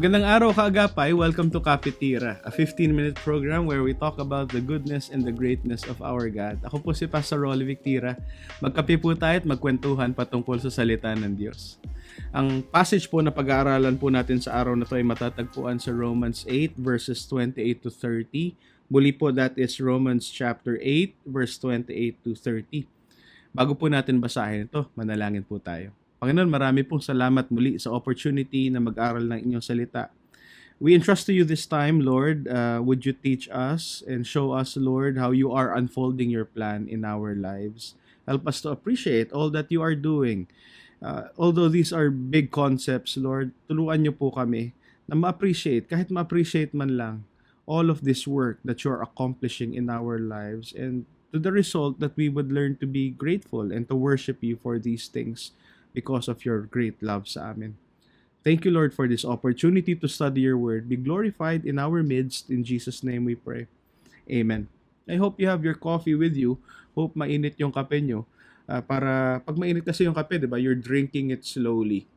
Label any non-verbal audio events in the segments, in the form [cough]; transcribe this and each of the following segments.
Magandang araw kaagapay. Welcome to Kapitira, a 15-minute program where we talk about the goodness and the greatness of our God. Ako po si Pastor Rolly Victira. Magkape po tayo at magkwentuhan patungkol sa salita ng Diyos. Ang passage po na pag-aaralan po natin sa araw na to ay matatagpuan sa Romans 8 verses 28 to 30. Muli po that is Romans chapter 8 verse 28 to 30. Bago po natin basahin ito, manalangin po tayo. Panginoon, marami pong salamat muli sa opportunity na mag-aral ng inyong salita. We entrust to you this time, Lord. Uh, would you teach us and show us, Lord, how you are unfolding your plan in our lives? Help us to appreciate all that you are doing. Uh, although these are big concepts, Lord, tulungan niyo po kami na ma-appreciate, kahit ma-appreciate man lang, all of this work that you are accomplishing in our lives and to the result that we would learn to be grateful and to worship you for these things because of your great love sa amin. Thank you, Lord, for this opportunity to study your word. Be glorified in our midst. In Jesus' name we pray. Amen. I hope you have your coffee with you. Hope mainit yung kape nyo. Uh, para pag mainit kasi yung kape, di ba, you're drinking it slowly.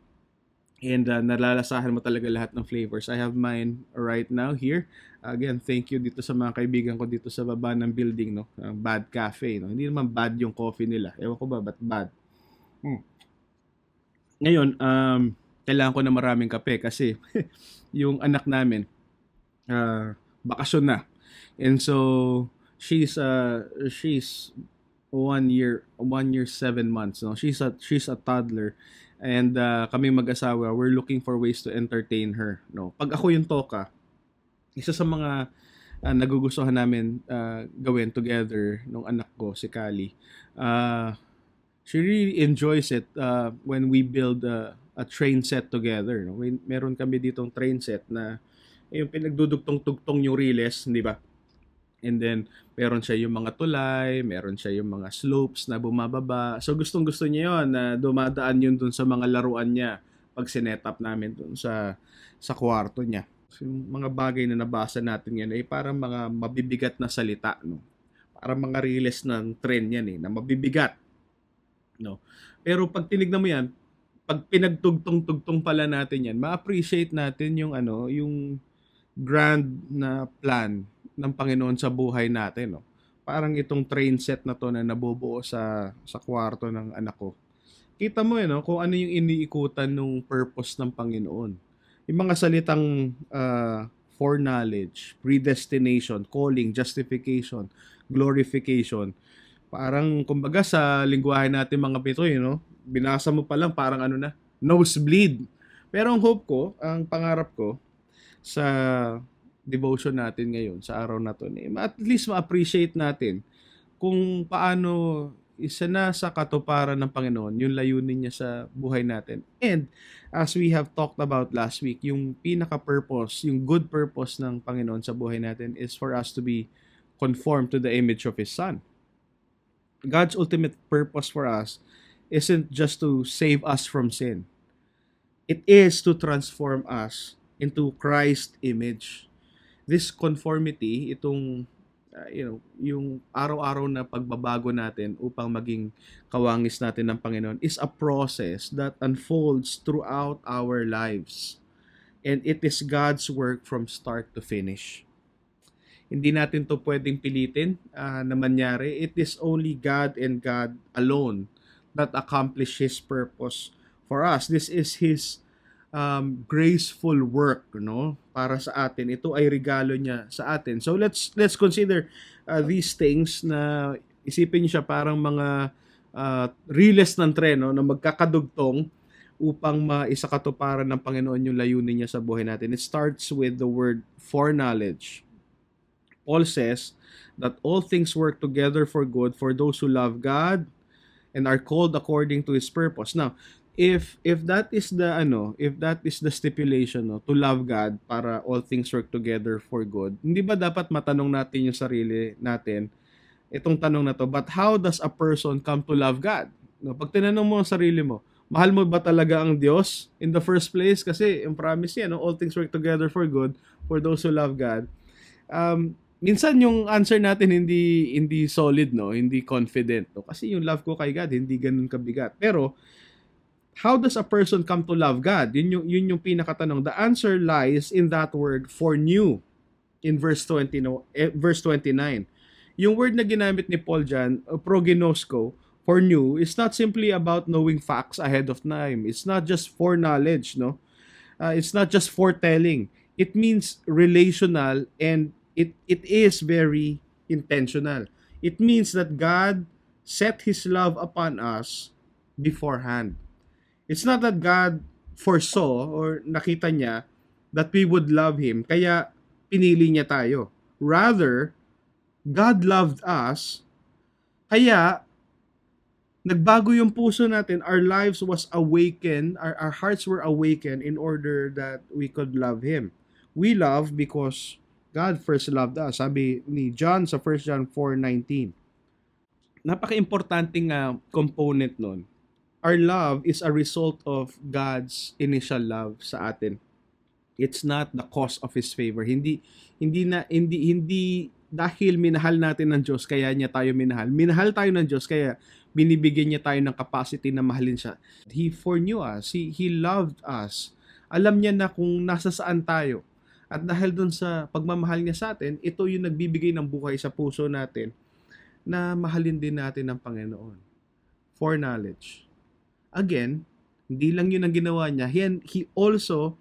And uh, nalalasahan mo talaga lahat ng flavors. I have mine right now here. Again, thank you dito sa mga kaibigan ko dito sa baba ng building, no? Uh, bad Cafe, no? Hindi naman bad yung coffee nila. Ewan ko ba, but bad. Hmm. Ngayon, um, kailangan ko na maraming kape kasi [laughs] yung anak namin, uh, bakasyon na. And so, she's, uh, she's one year, one year, seven months. No? She's a, she's a toddler. And uh, kami mag-asawa, we're looking for ways to entertain her. No? Pag ako yung toka, isa sa mga uh, nagugustuhan namin uh, gawin together nung anak ko, si Kali, uh, she really enjoys it uh, when we build a, a train set together. No? May, meron kami ditong train set na yung pinagdudugtong-tugtong yung riles, di ba? And then, meron siya yung mga tulay, meron siya yung mga slopes na bumababa. So, gustong-gusto niya yon na dumadaan yun dun sa mga laruan niya pag sinet up namin dun sa, sa kwarto niya. So, yung mga bagay na nabasa natin yan ay parang mga mabibigat na salita. No? Parang mga riles ng train yan eh, na mabibigat no? Pero pag tinignan mo 'yan, pag pinagtugtong-tugtong pala natin 'yan, ma-appreciate natin yung ano, yung grand na plan ng Panginoon sa buhay natin, no? Parang itong train set na to na nabubuo sa sa kwarto ng anak ko. Kita mo eh, no, kung ano yung iniikutan ng purpose ng Panginoon. Yung mga salitang uh, foreknowledge, predestination, calling, justification, glorification parang kumbaga sa lingwahe natin mga Pinoy, no? Binasa mo pa lang parang ano na, nosebleed. Pero ang hope ko, ang pangarap ko sa devotion natin ngayon, sa araw na to, eh, at least ma-appreciate natin kung paano isa na sa katuparan ng Panginoon yung layunin niya sa buhay natin. And as we have talked about last week, yung pinaka-purpose, yung good purpose ng Panginoon sa buhay natin is for us to be conformed to the image of His Son. God's ultimate purpose for us isn't just to save us from sin. It is to transform us into Christ image. This conformity, itong uh, you know, yung araw-araw na pagbabago natin upang maging kawangis natin ng Panginoon is a process that unfolds throughout our lives. And it is God's work from start to finish. Hindi natin to pwedeng pilitin uh, na mangyari. It is only God and God alone that accomplish His purpose for us. This is His um, graceful work, no? Para sa atin. Ito ay regalo niya sa atin. So let's let's consider uh, these things na isipin niyo siya parang mga uh, riles ng treno na magkakadugtong upang maisakatuparan ng Panginoon yung layunin niya sa buhay natin. It starts with the word foreknowledge. Paul says that all things work together for good for those who love God and are called according to his purpose. Now, if if that is the ano, if that is the stipulation no, to love God para all things work together for good, hindi ba dapat matanong natin yung sarili natin itong tanong na to, but how does a person come to love God? No, pag tinanong mo ang sarili mo, mahal mo ba talaga ang Diyos in the first place? Kasi yung promise niya, no, all things work together for good for those who love God. Um, minsan yung answer natin hindi hindi solid no, hindi confident no. Kasi yung love ko kay God hindi ganoon kabigat. Pero how does a person come to love God? Yun yung, yun yung pinakatanong. The answer lies in that word for new in verse 20 no, eh, verse 29. Yung word na ginamit ni Paul dyan, uh, proginosko, for new, is not simply about knowing facts ahead of time. It's not just foreknowledge, no? Uh, it's not just foretelling. It means relational and it it is very intentional. It means that God set his love upon us beforehand. It's not that God foresaw or nakita niya that we would love him kaya pinili niya tayo. Rather, God loved us kaya nagbago yung puso natin, our lives was awakened, our, our hearts were awakened in order that we could love Him. We love because God first loved us. Sabi ni John sa 1 John 4.19. Napaka-importanting uh, component nun. Our love is a result of God's initial love sa atin. It's not the cause of His favor. Hindi, hindi na, hindi, hindi dahil minahal natin ng Diyos kaya niya tayo minahal. Minahal tayo ng Diyos kaya binibigyan niya tayo ng capacity na mahalin siya. He foreknew us. He, he loved us. Alam niya na kung nasa saan tayo. At dahil dun sa pagmamahal niya sa atin, ito yung nagbibigay ng buhay sa puso natin na mahalin din natin ng Panginoon. For knowledge. Again, hindi lang yun ang ginawa niya. He, also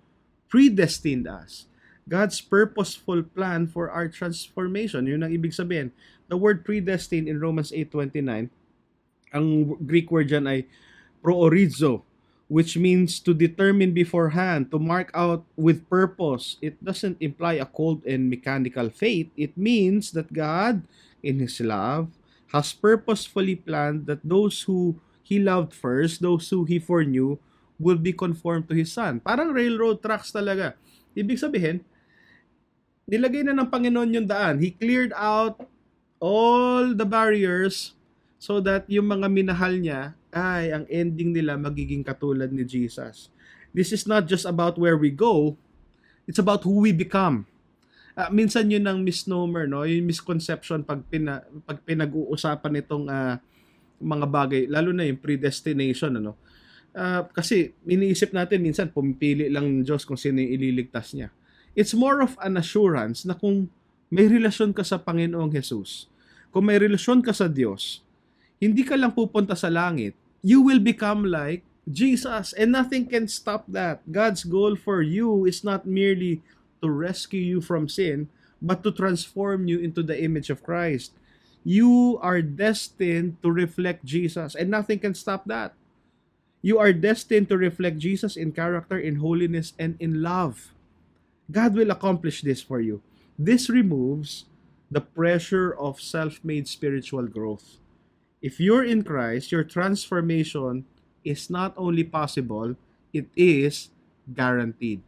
predestined us. God's purposeful plan for our transformation. Yun ang ibig sabihin. The word predestined in Romans 8.29 ang Greek word dyan ay proorizo, which means to determine beforehand, to mark out with purpose. It doesn't imply a cold and mechanical faith. It means that God, in His love, has purposefully planned that those who He loved first, those who He foreknew, will be conformed to His Son. Parang railroad tracks talaga. Ibig sabihin, nilagay na ng Panginoon yung daan. He cleared out all the barriers so that yung mga minahal niya ay ang ending nila magiging katulad ni Jesus. This is not just about where we go, it's about who we become. Uh, minsan yun ang misnomer, no? Yung misconception pag, pina, pag pinag-uusapan itong uh, mga bagay, lalo na yung predestination, ano? Uh, kasi iniisip natin minsan pumipili lang ng Diyos kung sino yung ililigtas niya. It's more of an assurance na kung may relasyon ka sa Panginoong Jesus, kung may relasyon ka sa Diyos, hindi ka lang pupunta sa langit. You will become like Jesus and nothing can stop that. God's goal for you is not merely to rescue you from sin, but to transform you into the image of Christ. You are destined to reflect Jesus and nothing can stop that. You are destined to reflect Jesus in character, in holiness, and in love. God will accomplish this for you. This removes the pressure of self made spiritual growth. If you're in Christ, your transformation is not only possible, it is guaranteed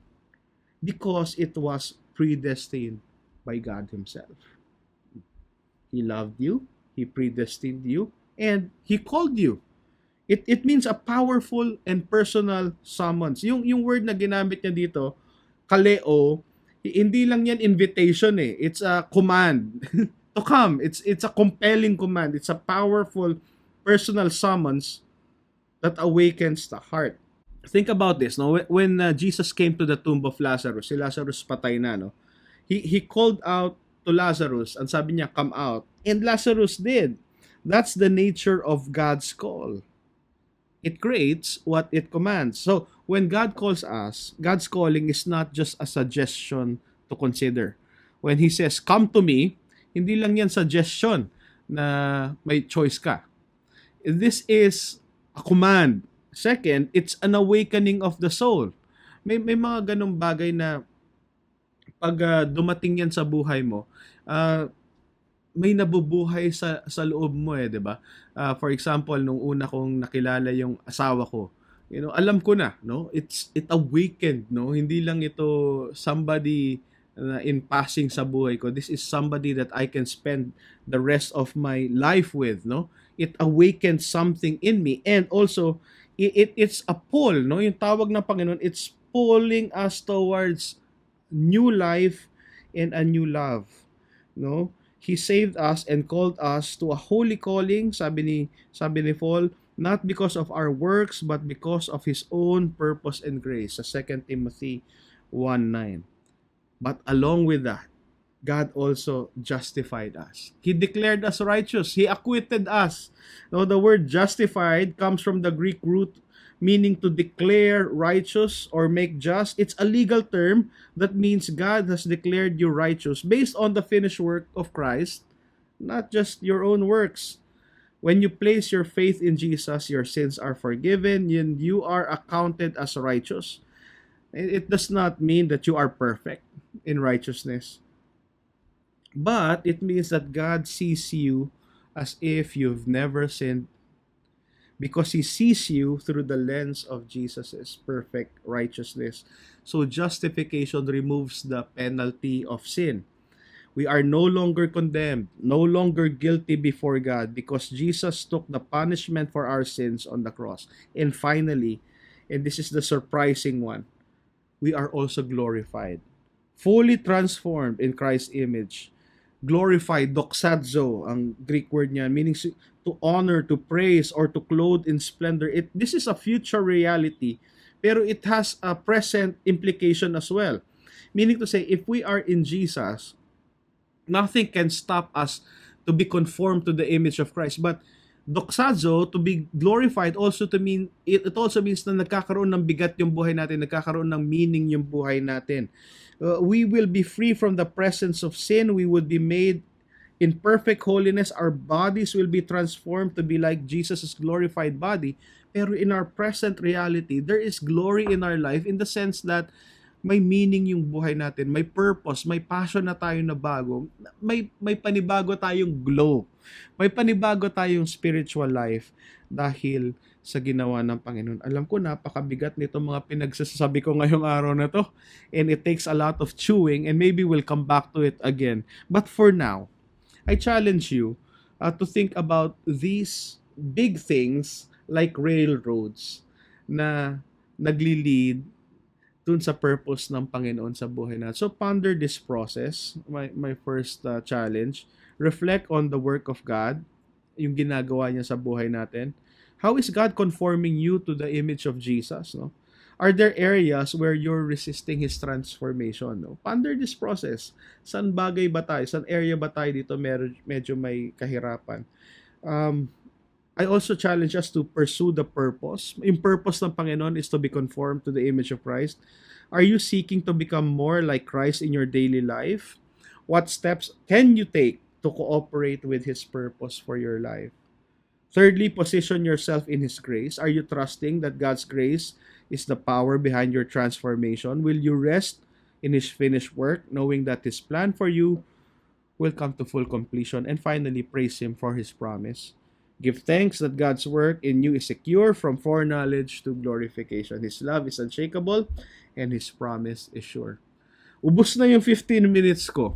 because it was predestined by God Himself. He loved you, He predestined you, and He called you. It, it means a powerful and personal summons. Yung, yung word na ginamit niya dito, kaleo, hindi lang yan invitation eh. It's a command. [laughs] to come. It's it's a compelling command. It's a powerful personal summons that awakens the heart. Think about this, no? When uh, Jesus came to the tomb of Lazarus, si Lazarus patay na, no? He he called out to Lazarus and sabi niya, "Come out." And Lazarus did. That's the nature of God's call. It creates what it commands. So, when God calls us, God's calling is not just a suggestion to consider. When he says, "Come to me," Hindi lang yan suggestion na may choice ka. This is a command. Second, it's an awakening of the soul. May may mga ganong bagay na pag uh, dumating yan sa buhay mo, uh, may nabubuhay sa sa loob mo eh, 'di ba? Uh, for example, nung una kong nakilala yung asawa ko, you know, alam ko na, no? It's it awakened, no? Hindi lang ito somebody uh, in passing sa buhay ko. This is somebody that I can spend the rest of my life with, no? It awakens something in me and also it, it it's a pull, no? Yung tawag ng Panginoon, it's pulling us towards new life and a new love, no? He saved us and called us to a holy calling, sabi ni sabi ni Paul, not because of our works, but because of His own purpose and grace. Sa 2 Timothy 1.9. But along with that, God also justified us. He declared us righteous. He acquitted us. Now, the word justified comes from the Greek root meaning to declare righteous or make just. It's a legal term that means God has declared you righteous based on the finished work of Christ, not just your own works. When you place your faith in Jesus, your sins are forgiven and you are accounted as righteous. It does not mean that you are perfect in righteousness, but it means that God sees you as if you've never sinned because he sees you through the lens of Jesus' perfect righteousness. So justification removes the penalty of sin. We are no longer condemned, no longer guilty before God because Jesus took the punishment for our sins on the cross. And finally, and this is the surprising one, we are also glorified, fully transformed in Christ's image. Glorified, doxazo, ang Greek word niyan, meaning to honor, to praise, or to clothe in splendor. It, this is a future reality, pero it has a present implication as well. Meaning to say, if we are in Jesus, nothing can stop us to be conformed to the image of Christ. But doxazo, to be glorified, also to mean, it, it also means na nagkakaroon ng bigat yung buhay natin, nagkakaroon ng meaning yung buhay natin. Uh, we will be free from the presence of sin. We would be made in perfect holiness. Our bodies will be transformed to be like Jesus' glorified body. Pero in our present reality, there is glory in our life in the sense that may meaning yung buhay natin, may purpose, may passion na tayo na bago, may may panibago tayong glow. May panibago tayong spiritual life dahil sa ginawa ng Panginoon. Alam ko napakabigat nito mga pinagsasabi ko ngayong araw na to and it takes a lot of chewing and maybe we'll come back to it again. But for now, I challenge you uh, to think about these big things like railroads na nagli-lead dun sa purpose ng Panginoon sa buhay natin. So ponder this process, my, my first uh, challenge. Reflect on the work of God, yung ginagawa niya sa buhay natin. How is God conforming you to the image of Jesus? No? Are there areas where you're resisting His transformation? No? Ponder this process. San bagay ba tayo? San area ba tayo dito mer- medyo may kahirapan? Um, I also challenge us to pursue the purpose. Yung purpose ng Panginoon is to be conformed to the image of Christ. Are you seeking to become more like Christ in your daily life? What steps can you take to cooperate with His purpose for your life? Thirdly, position yourself in His grace. Are you trusting that God's grace is the power behind your transformation? Will you rest in His finished work, knowing that His plan for you will come to full completion? And finally, praise Him for His promise. Give thanks that God's work in you is secure from foreknowledge to glorification. His love is unshakable and His promise is sure. Ubus na yung 15 minutes ko.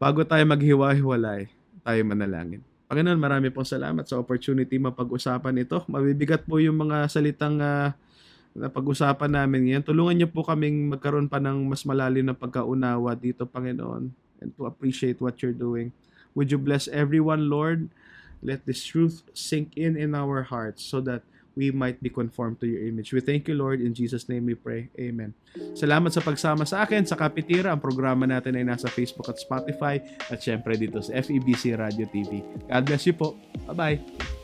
Bago tayo maghiwa-hiwalay, tayo manalangin. Panginoon, marami pong salamat sa opportunity mapag-usapan ito. Mabibigat po yung mga salitang uh, na pag-usapan namin ngayon. Tulungan niyo po kaming magkaroon pa ng mas malalim na pagkaunawa dito, Panginoon, and to appreciate what you're doing. Would you bless everyone, Lord? Let this truth sink in in our hearts so that we might be conformed to your image. We thank you, Lord. In Jesus' name we pray. Amen. Salamat sa pagsama sa akin sa Kapitira. Ang programa natin ay nasa Facebook at Spotify at syempre dito sa FEBC Radio TV. God bless you po. Bye-bye.